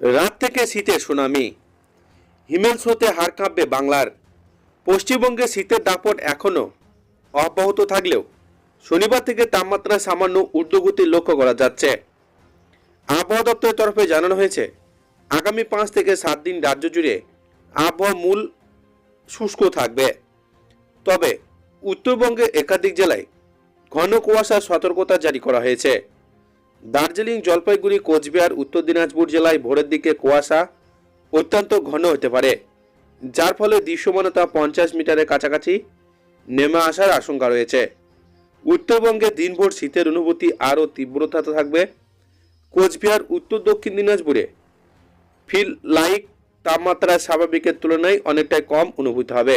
রাত থেকে শীতের সুনামি। হিমেল স্রোতে হার কাঁপবে বাংলার। পশ্চিমবঙ্গে শীতের দাপট এখনও অব্যাহত থাকলেও শনিবার থেকে তাপমাত্রা সামান্য ঊর্ধ্বগতি লক্ষ্য করা যাচ্ছে। আবহাওয়া দপ্তরের তরফে জানানো হয়েছে, আগামী পাঁচ থেকে সাত দিন রাজ্য জুড়ে আবহাওয়া মূল শুষ্ক থাকবে। তবে উত্তরবঙ্গে একাধিক জেলায় ঘন কুয়াশার সতর্কতা জারি করা হয়েছে। দার্জিলিং, জলপাইগুড়ি, কোচবিহার, উত্তর দিনাজপুর জেলায় ভোরের দিকে কুয়াশা অত্যন্ত ঘন হতে পারে, যার ফলে দৃশ্যমানতা পঞ্চাশ মিটারের কাছাকাছি নেমে আসার আশঙ্কা রয়েছে। উত্তরবঙ্গে দিনভর শীতের অনুভূতি আরও তীব্রতা থাকবে। কোচবিহার, উত্তর দক্ষিণ দিনাজপুরে ফিল লাইক তাপমাত্রা স্বাভাবিকের তুলনায় অনেকটাই কম অনুভূত হবে।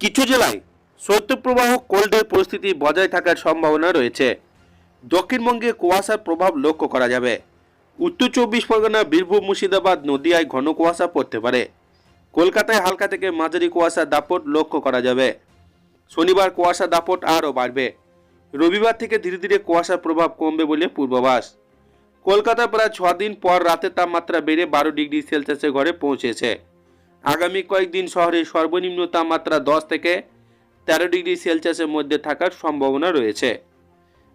কিছু জেলায় শৈত্যপ্রবাহ, কোল্ডের পরিস্থিতি বজায় থাকার সম্ভাবনা রয়েছে। দক্ষিণবঙ্গে কুয়াশার প্রভাব লক্ষ্য করা যাবে। উত্তর চব্বিশ পরগনা, বীরভূম, মুর্শিদাবাদ, নদিয়ায় ঘন কুয়াশা পড়তে পারে। কলকাতায় হালকা থেকে মাঝারি কুয়াশার দাপট লক্ষ্য করা যাবে। শনিবার কুয়াশা দাপট আরও বাড়বে। রবিবার থেকে ধীরে ধীরে কুয়াশার প্রভাব কমবে বলে পূর্বাভাস। কলকাতায় প্রায় ছ দিন পর রাতের তাপমাত্রা বেড়ে বারো ডিগ্রি সেলসিয়াসের ঘরে পৌঁছেছে। আগামী কয়েকদিন শহরে সর্বনিম্ন তাপমাত্রা দশ থেকে তেরো ডিগ্রি সেলসিয়াসের মধ্যে থাকার সম্ভাবনা রয়েছে।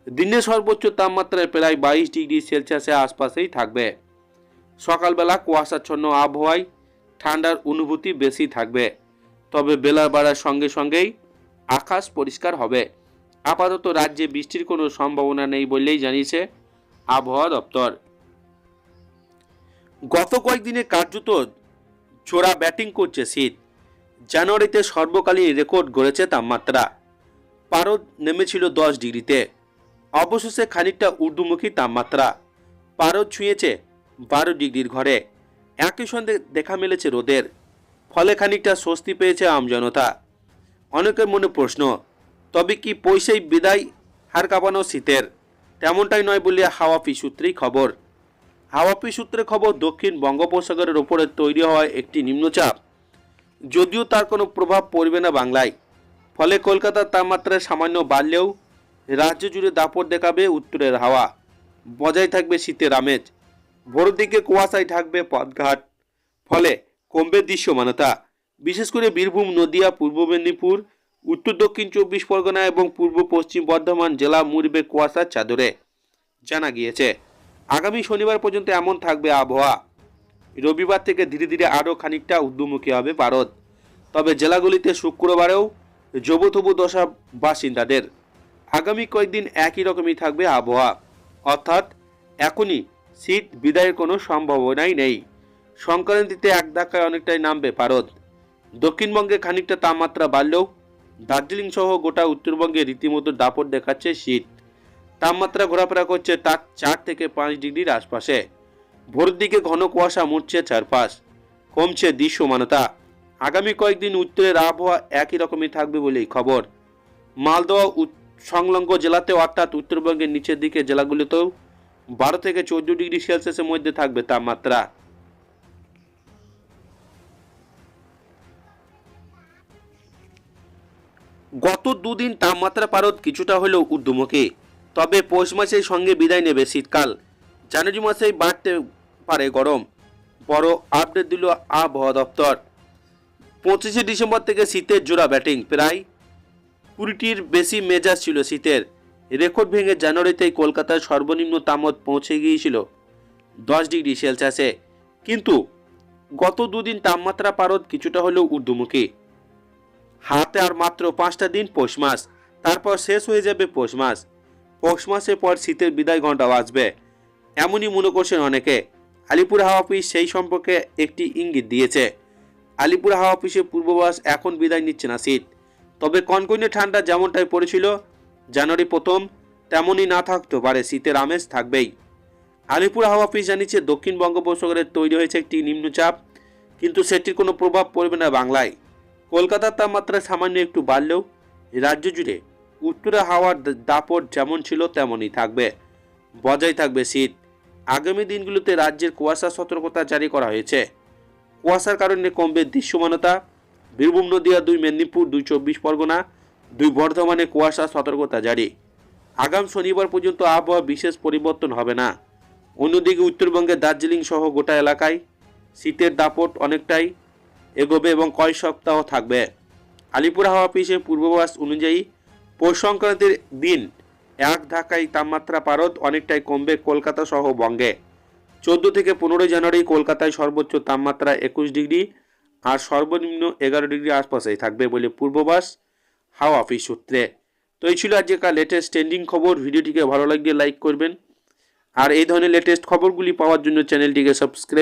দিনে সর্বোচ্চ তাপমাত্রায় প্রায় বাইশ ডিগ্রি সেলসিয়াসের আশপাশেই থাকবে। সকালবেলা কুয়াশাচ্ছন্ন আবহাওয়ায় ঠান্ডার অনুভূতি বেশি থাকবে। তবে বেলা বাড়ার সঙ্গে সঙ্গেই আকাশ পরিষ্কার হবে। আপাতত রাজ্যে বৃষ্টির কোনো সম্ভাবনা নেই বললেই জানিয়েছে আবহাওয়া দপ্তর। গত কয়েকদিনে কার্যত জোড়া ব্যাটিং করছে শীত। জানুয়ারিতে সর্বকালীন রেকর্ড গড়েছে তাপমাত্রা। পারদ নেমেছিল দশ ডিগ্রিতে। অবশেষে খানিকটা ঊর্ধ্বমুখী তাপমাত্রা। পারদ ছুঁয়েছে বারো ডিগ্রির ঘরে। একই সঙ্গে দেখা মিলেছে রোদের। ফলে খানিকটা স্বস্তি পেয়েছে আমজনতা অনেকের মনে প্রশ্ন, তবে কি পয়সাই বিদায় হার কাঁপানো শীতের? তেমনটাই নয় বলে হাওয়াপি সূত্রেই খবর। হাওয়াপি সূত্রে খবর, দক্ষিণ বঙ্গোপসাগরের ওপরে তৈরি হওয়া একটি নিম্নচাপ যদিও তার কোনো প্রভাব পড়বে না বাংলায়। ফলে কলকাতার তাপমাত্রা সামান্য বাড়লেও রাজ্য জুড়ে দাপট দেখাবে উত্তরের হাওয়া। বজায় থাকবে শীতের আমেজ। ভোরের দিকে কুয়াশায় থাকবে পথঘাট ফলে কমবে দৃশ্যমানতা। বিশেষ করে বীরভূম, নদিয়া, পূর্ব মেদিনীপুর, উত্তর দক্ষিণ চব্বিশ পরগনা এবং পূর্ব পশ্চিম বর্ধমান জেলা মুড়বে কুয়াশার চাদরে। জানা গিয়েছে, আগামী শনিবার পর্যন্ত এমন থাকবে আবহাওয়া। রবিবার থেকে ধীরে ধীরে আরও খানিকটা ঊর্ধ্বমুখী হবে ভারত। তবে জেলাগুলিতে শুক্রবারেও জবুথবু দশা বাসিন্দাদের আগামী কয়েকদিন একই রকমই থাকবে আবহাওয়া। অর্থাৎ এখনই শীত বিদায়ের কোনো সম্ভাবনাই নেই। সংক্রান্তিতে এক ধাক্কায় অনেকটাই নামবে ভারত। দক্ষিণবঙ্গে খানিকটা তাপমাত্রা বাড়লেও দার্জিলিং সহ গোটা উত্তরবঙ্গে রীতিমতো দাপট দেখাচ্ছে শীত। তাপমাত্রা ঘোরাফেরা করছে তার চার থেকে পাঁচ ডিগ্রির আশপাশে। ভোরের দিকে ঘন কুয়াশা মুড়ছে চারপাশ, কমছে দৃশ্যমানতা। আগামী কয়েকদিন উত্তরের আবহাওয়া একই রকমই থাকবে বলেই খবর। মালদহ সংলগ্ন জেলাতেও অর্থাৎ উত্তরবঙ্গের নিচের দিকে জেলাগুলিতেও বারো থেকে চোদ্দ ডিগ্রি সেলসিয়াসের মধ্যে থাকবে তাপমাত্রা। গত দুদিন তাপমাত্রা পারদ কিছুটা হলেও ঊর্ধ্বমুখী, তবে পৌষ মাসের সঙ্গে বিদায় নেবে শীতকাল। জানুয়ারি মাসেই বাড়তে পারে গরম। বড় আপডেট দিল আবহাওয়া দপ্তর। পঁচিশে ডিসেম্বর থেকে শীতের জোড়া ব্যাটিং প্রায় কুড়িটির বেশি মেজাজ ছিল শীতের। রেকর্ড ভেঙে জানুয়ারিতেই কলকাতার সর্বনিম্ন তামত পৌঁছে গিয়েছিল দশ ডিগ্রি সেলসিয়াসে কিন্তু গত দুদিন তাপমাত্রা পারদ কিছুটা হলেও ঊর্ধ্বমুখী। হাতে আর মাত্র পাঁচটা দিন পৌষ মাস। তারপর শেষ হয়ে যাবে পৌষ মাস। পৌষ মাসের পর শীতের বিদায় ঘণ্টা আসবে। এমনই মনে করছেন অনেকে। আলিপুর হাওয়া অফিস সেই সম্পর্কে একটি ইঙ্গিত দিয়েছে। আলিপুর হাওয়া অফিসের পূর্ববাস এখন বিদায় নিচ্ছে না শীত তবে কনকনে ঠান্ডা যেমনটাই পড়েছিল, জানুয়ারি প্রথম, তেমনই না থাকতে পারে শীতের আমেজ থাকবেই। আলিপুর হাওয়া অফিস জানিয়েছে, দক্ষিণ বঙ্গোপসাগরে তৈরি হয়েছে একটি নিম্নচাপ, কিন্তু সেটির কোনো প্রভাব পড়বে না বাংলায়। কলকাতার তাপমাত্রা সামান্য একটু বাড়লেও রাজ্য জুড়ে উত্তরে হাওয়ার দাপট যেমন ছিল, তেমনই থাকবে। বজায় থাকবে শীত। আগামী দিনগুলোতে রাজ্যের কুয়াশা সতর্কতা জারি করা হয়েছে। কুয়াশার কারণে কমবে দৃশ্যমানতা। বীরভূম, নদিয়া, দুই মেদিনীপুর, দুই চব্বিশ পরগনা, দুই বর্ধমানে কুয়াশা সতর্কতা জারি। আগাম শনিবার পর্যন্ত আবহাওয়া বিশেষ পরিবর্তন হবে না। অন্যদিকে উত্তরবঙ্গের দার্জিলিং সহ গোটা এলাকায় শীতের দাপট অনেকটাই এগোবে এবং কয়েক সপ্তাহ থাকবে। আলিপুর হাওয়া অফিসের পূর্বাভাস অনুযায়ী পৌষ সংক্রান্তির দিন এক ধাক্কায় তাপমাত্রা পারদ অনেকটাই কমবে কলকাতা সহ বঙ্গে। চোদ্দ থেকে পনেরোই জানুয়ারি কলকাতায় সর্বোচ্চ তাপমাত্রা একুশ ডিগ্রি আর সর্বনিম্ন এগারো ডিগ্রি আশপাশেই থাকবে বলে পূর্বাভাস হাওয়া অফিস সূত্রে। তো এই ছিল আজকের লেটেস্ট ট্রেন্ডিং খবর। ভিডিওটিকে ভালো লাগলে লাইক করবেন। আর এই ধরনের লেটেস্ট খবরগুলি পাওয়ার জন্য চ্যানেলটিকে সাবস্ক্রাইব